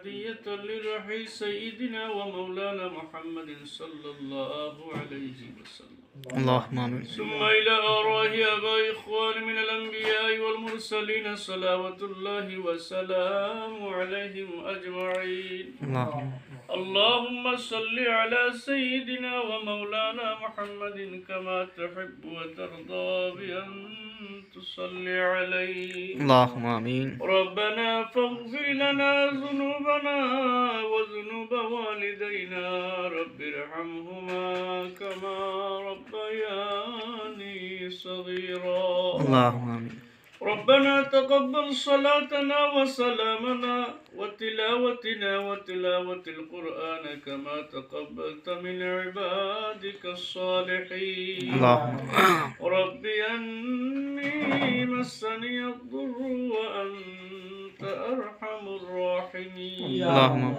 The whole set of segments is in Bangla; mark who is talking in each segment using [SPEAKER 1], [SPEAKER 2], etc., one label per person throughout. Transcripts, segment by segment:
[SPEAKER 1] هدية لروح سيدنا ومولانا محمد صلى الله عليه وسلم.
[SPEAKER 2] اللهم آمين.
[SPEAKER 1] ثم إلى آراء آباء إخوان من الأنبياء والمرسلين صلوات الله وسلام عليهم أجمعين.
[SPEAKER 2] اللهم.
[SPEAKER 1] اللهم صل على سيدنا ومولانا محمد كما تحب وترضى بأن تصلي عليه.
[SPEAKER 2] اللهم آمين.
[SPEAKER 1] ربنا فاغفر لنا ذنوبنا وذنوب والدينا رب ارحمهما كما ربياني صغيرا.
[SPEAKER 2] اللهم آمين.
[SPEAKER 1] ربنا تقبل صلاتنا وسلامنا وتلاوتنا وتلاوة القرآن كما تقبلت من عبادك الصالحين.
[SPEAKER 2] اللهم
[SPEAKER 1] رب أني مسني الضر الراحمين
[SPEAKER 2] اللهم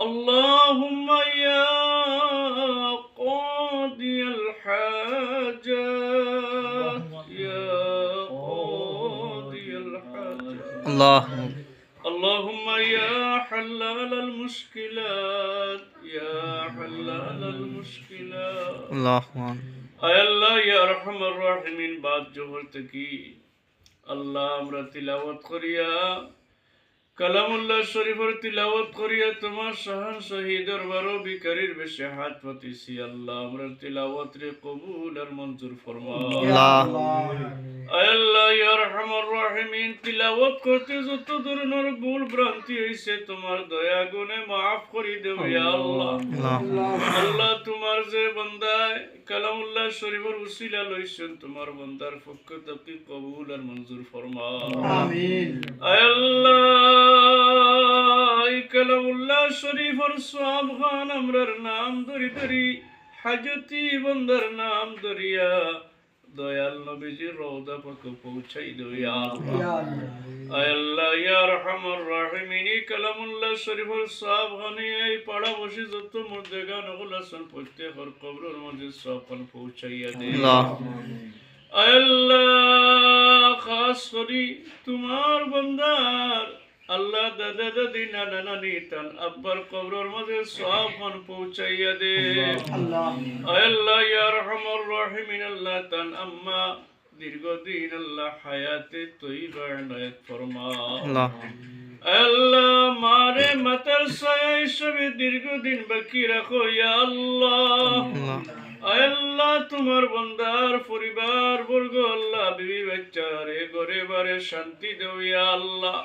[SPEAKER 1] اللهم يا قاضي الحاجات يا قاضي الحاجات
[SPEAKER 2] اللهم
[SPEAKER 1] اللهم يا حلال المشكلات يا حلال المشكلات
[SPEAKER 2] اللهم
[SPEAKER 1] আয় আল্লাহ ইয়া রহমান রাহিমিন বাদ জোহর থেকে আল্লাহ আমরা তিলাওয়াত করিয়া কালামুল্লাহ শরীফের তিলাওয়াত করিয়া তোমার শাহান শহীদ বারো বিকারির বেশি হাত পাতিছি আল্লাহ আমরা তিলাওয়াত রে কবুল আর মঞ্জুর ফরমা আয় আল্লাহ ইয়া রহমান রাহিমিন তিলাওয়াত করতে যত ধরনের ভুল ভ্রান্তি হইছে তোমার দয়া গুণে মাফ করি দেও ইয়া আল্লাহ। আল্লাহ। তোমার যে বান্দায় কালামুল্লাহ শরীফের উসিলা লইছেন তোমার বান্দার পক্ষ থেকে কবুল আর মঞ্জুর ফরমা আল্লাহ কালামুল্লাহ শরীফের খান আমরার নাম ধরি ধরি হাজতি বান্দার নাম ধরিয়া দয়াল নবীজির রওদা পাকে পৌঁছাই দেও ইয়া আল্লাহ আল্লাহ ইয়া রহমান রাহিমিন এই কালামুল্লাহ শরীফের সব হানি এই পাড়া বসে যত মধ্যে গান ওগুলাসন প্রত্যেকের কবরের মধ্যে সফল পৌঁছাইয়া দে আয় আল্লাহ খাস করি তোমার বন্দার আল্লাহ দাদা দাদি নানা নানি তান আব্বার কবরের মধ্যে সফল পৌঁছাইয়া দে। আল্লাহ। ইয়া রহমান রাহিমিন আল্লাহ তান আম্মা। দীর্ঘদিন আল্লাহ হায়াতে তৈবা ফরমা। আল্লাহ। মারে মাতার ছায়া হিসেবে দীর্ঘদিন বাকি রাখো ইয়া আল্লাহ। আল্লাহ। তোমার বন্দার পরিবার বর্গ আল্লাহ বিবি বাচ্চারে গরে বারে শান্তি দেও ইয়া আল্লাহ।